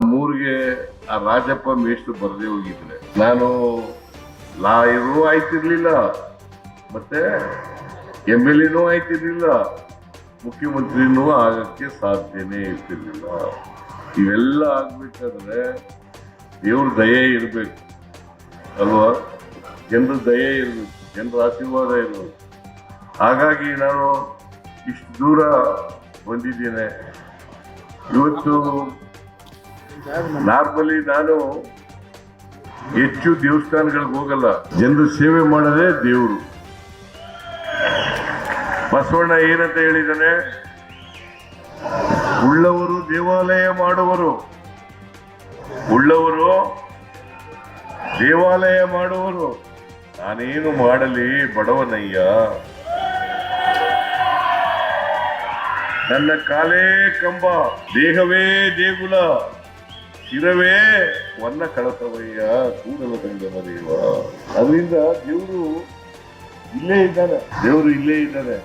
ನಮ್ಮೂರಿಗೆ ಆ ರಾಜಪ್ಪ ಮೇಷ್ಟ್ರು ಬರದೇ ಹೋಗಿದ್ರೆ ನಾನು ಲಾಯರು ಆಯ್ತಿರ್ಲಿಲ್ಲ, ಮತ್ತೆ ಎಂ ಎಲ್ ಎನೂ ಆಯ್ತಿರ್ಲಿಲ್ಲ, ಮುಖ್ಯಮಂತ್ರಿನೂ ಆಗಕ್ಕೆ ಸಾಧ್ಯನೇ ಇರ್ತಿರ್ಲಿಲ್ಲ. ಇವೆಲ್ಲ ಆಗ್ಬೇಕಾದ್ರೆ ದೇವ್ರ ದಯೆ ಇರಬೇಕು, ಅಲ್ವಾ? ಜನರ ದಯೆ ಇರಬೇಕು, ಜನರ ಆಶೀರ್ವಾದ ಇರಬೇಕು. ಹಾಗಾಗಿ ನಾನು ಇಷ್ಟು ದೂರ ಬಂದಿದ್ದೇನೆ. ಇವತ್ತು ನಾರ್ಮಲಿ ನಾನು ಹೆಚ್ಚು ದೇವಸ್ಥಾನಗಳಿಗೆ ಹೋಗಲ್ಲ. ಜನರು ಸೇವೆ ಮಾಡೋದೇ ದೇವರು. ಬಸವಣ್ಣ ಏನಂತ ಹೇಳಿದಾನೆ ಉಳ್ಳವರು ದೇವಾಲಯ ಮಾಡುವರು. ಉಳ್ಳವರು ದೇವಾಲಯ ಮಾಡುವರು. ನಾನೇನು ಮಾಡಲಿ ಬಡವನಯ್ಯ. ನನ್ನ ಕಾಲೇ ಕಂಬ, ದೇಹವೇ ದೇಗುಲ. ಶಿರವೇ, ವನ್ನ ಕಳತವಯ್ಯ ಕೂಡಲ ತಂಗ ಮರೆಯುವ. ಅದರಿಂದ ದೇವರು ಇಲ್ಲೇ ಇದ್ದಾನೆ. ದೇವರು ಇಲ್ಲೇ ಇದ್ದಾನೆ.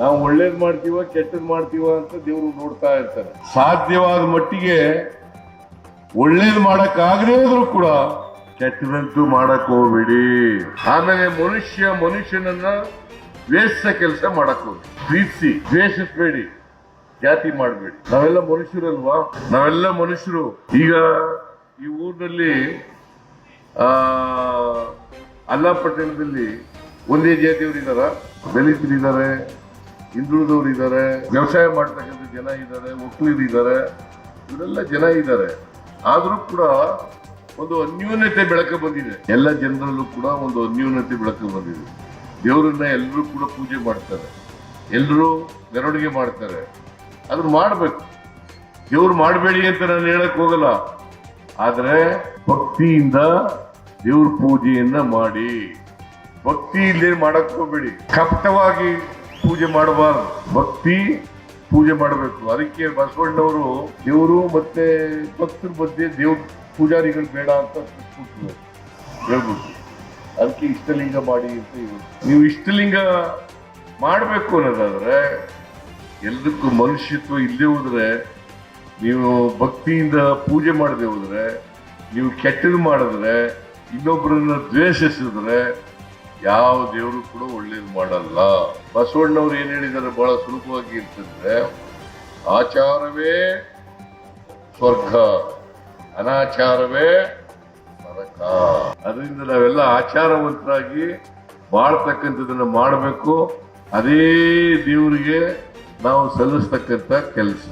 ನಾವು ಒಳ್ಳೇದು ಮಾಡ್ತೀವ, ಕೆಟ್ಟದ್ ಮಾಡ್ತೀವ ಅಂತ ದೇವರು ನೋಡ್ತಾ ಇರ್ತಾರೆ ಸಾಧ್ಯವಾದ ಮಟ್ಟಿಗೆ ಒಳ್ಳೇದು ಮಾಡಕ್ ಆಗದೇ ಇದ್ರು ಕೂಡ ಕೆಟ್ಟದಂತೂ ಮಾಡಕ್ ಹೋಗ್ಬೇಡಿ. ಆಮೇಲೆ ಮನುಷ್ಯ ಮನುಷ್ಯನನ್ನ ದ್ವೇಷ ಕೆಲಸ ಮಾಡಕ್ ಹೋಗಿ ಪ್ರೀತಿಸಿ, ದ್ವೇಷಿಸ್ಬೇಡಿ. ಜಾತಿ ಮಾಡಬೇಡಿ. ನಾವೆಲ್ಲ ಮನುಷ್ಯರಲ್ವಾ? ನಾವೆಲ್ಲ ಮನುಷ್ಯರು. ಈಗ ಈ ಊರಿನಲ್ಲಿ, ಆ, ಅಲ್ಲಾಪಟ್ಟಣದಲ್ಲಿ ಒಂದೇ ಜಾತಿಯವರು ಇದ್ದಾರೆ ದಲಿತರು ಇದ್ದಾರೆ ಹಿಂದುಳಿದವರು ಇದ್ದಾರೆ ವ್ಯವಸಾಯ ಮಾಡ್ತಕ್ಕಂಥ ಜನ ಇದ್ದಾರೆ ಒಕ್ಕಲಿಗರು ಇದ್ದಾರೆ ಇವರೆಲ್ಲ ಜನ ಇದ್ದಾರೆ ಆದರೂ ಕೂಡ ಒಂದು ಅನ್ಯೂನ್ಯತೆ ಬೆಳಕು ಬಂದಿದೆ. ಎಲ್ಲ ಜನರಲ್ಲೂ ಕೂಡ ಒಂದು ಅನ್ಯೂನ್ಯತೆ ಬೆಳಕು ಬಂದಿದೆ. ದೇವರನ್ನ ಎಲ್ಲರೂ ಕೂಡ ಪೂಜೆ ಮಾಡ್ತಾರೆ. ಎಲ್ಲರೂ ಮೆರವಣಿಗೆ ಮಾಡ್ತಾರೆ. ಅದನ್ನ ಮಾಡಬೇಕು. ದೇವ್ರು ಮಾಡಬೇಡಿ ಅಂತ ನಾನು ಹೇಳಕ್ ಹೋಗಲ್ಲ. ಆದರೆ ಭಕ್ತಿಯಿಂದ ದೇವ್ರ ಪೂಜೆಯನ್ನ ಮಾಡಿ. ಭಕ್ತಿ ಇಲ್ಲಿ ಮಾಡಕ್ ಹೋಗ್ಬೇಡಿ. ಕಪಟವಾಗಿ ಪೂಜೆ ಮಾಡಬಾರ್ದು. ಭಕ್ತಿ ಪೂಜೆ ಮಾಡಬೇಕು. ಅದಕ್ಕೆ ಬಸವಣ್ಣವರು ದೇವರು ಮತ್ತೆ ಭಕ್ತರ ಮಧ್ಯೆ ದೇವ್ರ ಪೂಜಾರಿಗಳು ಬೇಡ ಅಂತ. ಹೇಳ್ಬಿಟ್ಟು ಅದಕ್ಕೆ ಇಷ್ಟಲಿಂಗ ಮಾಡಿ ಅಂತ. ನೀವು ಇಷ್ಟಲಿಂಗ ಮಾಡಬೇಕು ಅನ್ನೋದಾದ್ರೆ ಎಲ್ಲದಕ್ಕೂ ಮನುಷ್ಯತ್ವ ಇಲ್ಲದೇ ಹೋದರೆ, ನೀವು ಭಕ್ತಿಯಿಂದ ಪೂಜೆ ಮಾಡದೆ ಹೋದರೆ, ನೀವು ಕೆಟ್ಟದು ಮಾಡಿದ್ರೆ, ಇನ್ನೊಬ್ಬರನ್ನ ದ್ವೇಷಿಸಿದ್ರೆ, ಯಾವ ದೇವರು ಕೂಡ ಒಳ್ಳೇದು ಮಾಡಲ್ಲ. ಬಸವಣ್ಣವ್ರು ಏನು ಹೇಳಿದ್ದಾರೆ, ಬಹಳ ಸುಲಭವಾಗಿ ಇರ್ತಂದ್ರೆ ಆಚಾರವೇ ಸ್ವರ್ಗ, ಅನಾಚಾರವೇ ನರಕ. ಅದರಿಂದ ನಾವೆಲ್ಲ ಆಚಾರವಂತರಾಗಿ ಮಾಡ್ತಕ್ಕಂಥದ್ದನ್ನು ಮಾಡಬೇಕು. ಅದೇ ದೇವರಿಗೆ ನಾವು ಸಲ್ಲಿಸ್ತಕ್ಕಂಥ ಕೆಲಸ.